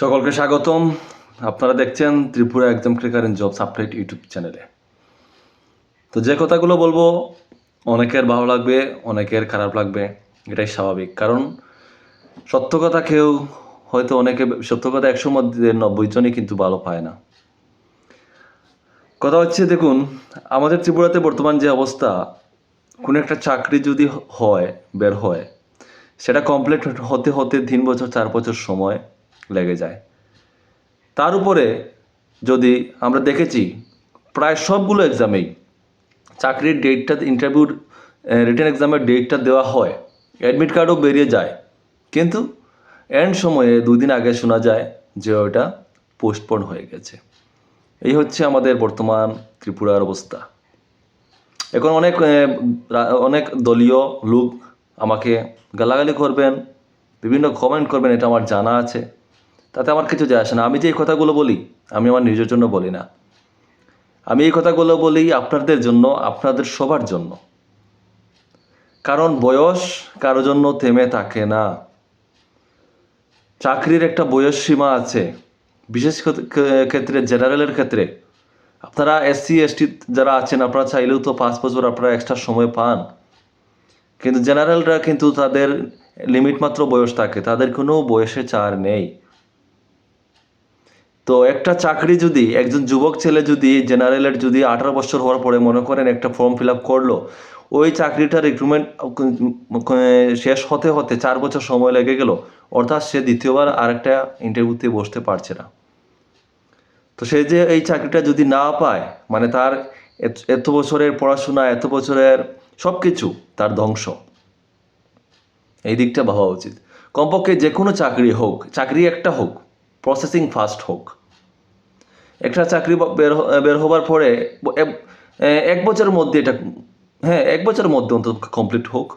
সকলকে স্বাগতম। আপনারা দেখছেন ত্রিপুরা একদম clicker in jobs update YouTube চ্যানেলে। তো যে কথাগুলো বলব, অনেকের ভালো লাগবে, অনেকের খারাপ লাগবে, এটাই স্বাভাবিক। কারণ সত্য কথা কেউ হয়তো অনেকে, সত্য কথা একশো মধ্যে নব্বই জনই কিন্তু ভালো পায় না। কথা হচ্ছে, দেখুন, আমাদের ত্রিপুরাতে বর্তমান যে অবস্থা, কোনো একটা চাকরি যদি হয়, বের হয়, সেটা কমপ্লিট হতে হতে তিন বছর, চার বছর সময় লেগে যায়। তার উপরে যদি আমরা দেখেছি, প্রায় সবগুলো এক্সামেই চাকরির ডেটটা ইন্টারভিউর রিটার্ন এক্সামের ডেটটা দেওয়া হয়। অ্যাডমিট কার্ডও বেরিয়ে যায়। কিন্তু এন্ড সময়ে দুই দিন আগে শোনা যায় যে ওটা পোস্টপোন হয়ে গেছে। এই হচ্ছে আমাদের বর্তমান ত্রিপুরার অবস্থা। এখন অনেক অনেক দলীয় লোক আমাকে গালাগালি করবেন, বিভিন্ন কমেন্ট করবেন, এটা আমার জানা আছে। তাতে আমার কিছু যায় আসে না। আমি যে এই কথাগুলো বলি, আমি আমার নিজের জন্য বলি না। আমি এই কথাগুলো বলি আপনাদের জন্য, আপনাদের সবার জন্য। কারণ বয়স কারও জন্য থেমে থাকে না। চাকরির একটা বয়স সীমা আছে। বিশেষ ক্ষেত্রে, জেনারেলের ক্ষেত্রে। আপনারা এসসি এসটি যারা আছেন, আপনারা চাইলেও তো পাঁচ বছর আপনারা এক্সট্রা সময় পান। কিন্তু জেনারেলরা কিন্তু তাদের লিমিট মাত্র বয়স থাকে। তাদের কোনো বয়সে চার নেই। তো একটা চাকরি যদি, একজন যুবক ছেলে যদি জেনারেলের যদি আঠারো বছর হওয়ার পরে মনে করেন একটা ফর্ম ফিল আপ করল, ওই চাকরিটা রিক্রুটমেন্ট শেষ হতে হতে চার বছর সময় লেগে গেল, অর্থাৎ সে দ্বিতীয়বার আর আরেকটা ইন্টারভিউতে বসতে পারছে না। তো সে যে এই চাকরিটা যদি না পায় মানে তার এত বছরের পড়াশোনা, এত বছরের সব কিছু তার ধ্বংস। এই দিকটা ভাবা উচিত। কমপক্ষে যে কোনো চাকরি হোক, চাকরি একটা হোক প্রসেসিং ফাস্ট হোক। একটা চাকরি বের বের হবার পরে এক- বছরের মধ্যে এটা হ্যাঁ এক বছরের মধ্যে অন্তত কমপ্লিট হোক।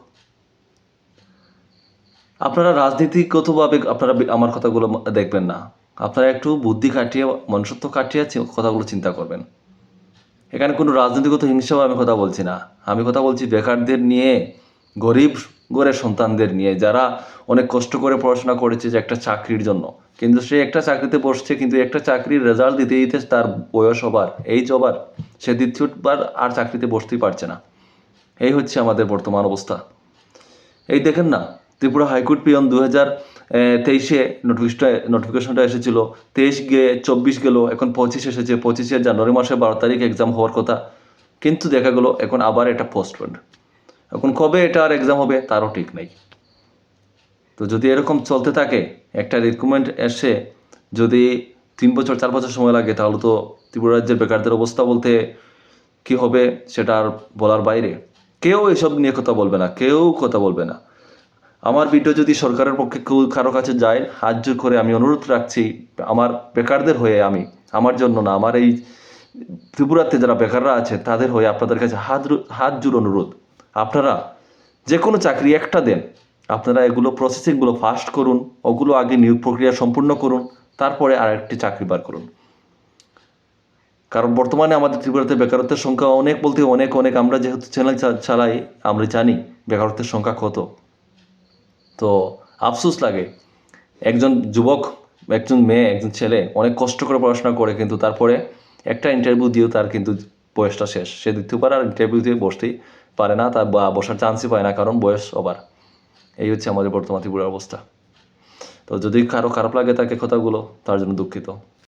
আপনারা রাজনীতিগতভাবে আপনারা আমার কথাগুলো দেখবেন না। আপনারা একটু বুদ্ধি খাটিয়ে, মনুষ্যত্ব কাটিয়ে কথাগুলো চিন্তা করবেন। এখানে কোনো রাজনীতিগত হিংসাও আমি কথা বলছি না। আমি কথা বলছি বেকারদের নিয়ে, গরিব ঘরের সন্তানদের নিয়ে, যারা অনেক কষ্ট করে পড়াশোনা করেছে যে একটা চাকরির জন্য। কিন্তু সে একটা চাকরিতে বসছে, কিন্তু একটা চাকরির রেজাল্ট দিতে দিতে তার বয়স হবার এইজ হবার সে দ্বিতীয়বার আর চাকরিতে বসতেই পারছে না। এই হচ্ছে আমাদের বর্তমান অবস্থা। এই দেখেন না, ত্রিপুরা হাইকোর্ট পিয়ন দু হাজার তেইশে নোটিফিকেশনটা নোটিফিকেশনটা এসেছিল। তেইশ গিয়ে চব্বিশ গেল, এখন পঁচিশ এসেছে। পঁচিশে জানুয়ারি মাসে বারো তারিখ এক্সাম হওয়ার কথা। কিন্তু দেখা গেলো, এখন আবার এটা পোস্টপন্ড এখন কবে এটা আর এক্সাম হবে, তারও ঠিক নেই। তো যদি এরকম চলতে থাকে একটা রিক্রুটমেন্ট এসে যদি তিন বছর, চার বছর সময় লাগে, তাহলে তো ত্রিপুরা রাজ্যের বেকারদের অবস্থা বলতে কি হবে সেটা আর বলার বাইরে। কেউ এসব নিয়ে কথা বলবে না, কেউ কথা বলবে না। আমার ভিডিও যদি সরকারের পক্ষে কেউ কারও কাছে যায়, হাত জোর করে আমি অনুরোধ রাখছি, আমার বেকারদের হয়ে আমি, আমার জন্য না, আমার এই ত্রিপুরাতে যারা বেকাররা আছে, তাদের হয়ে আপনাদের কাছে হাত হাত জোর অনুরোধ। আপনারা যে কোনো চাকরি একটা দেন আপনারা এগুলো প্রসেসিংগুলো ফাস্ট করুন, ওগুলো আগে নিয়োগ প্রক্রিয়া সম্পূর্ণ করুন, তারপরে আরেকটি চাকরি বার করুন। কারণ বর্তমানে আমাদের ত্রিপুরাতে বেকারত্বের সংখ্যা অনেক বলতে অনেক অনেক। আমরা যেহেতু চ্যানেল চালাই, আমরা জানি বেকারত্বের সংখ্যা কত। তো আফসোস লাগে। একজন যুবক, একজন মেয়ে, একজন ছেলে অনেক কষ্ট করে পড়াশোনা করে, কিন্তু তারপরে একটা ইন্টারভিউ দিয়েও তার কিন্তু বয়সটা শেষ। সে দ্বিতীয়বার আর ইন্টারভিউ দিয়ে বসতেই পারে না, তার বসার চান্সই পায় না, কারণ বয়স ওভার এই হচ্ছে আমাদের বর্তমান ত্রিপুরার অবস্থা। তো যদি কারও খারাপ লাগে তাকে কথাগুলো, তার জন্য দুঃখিত।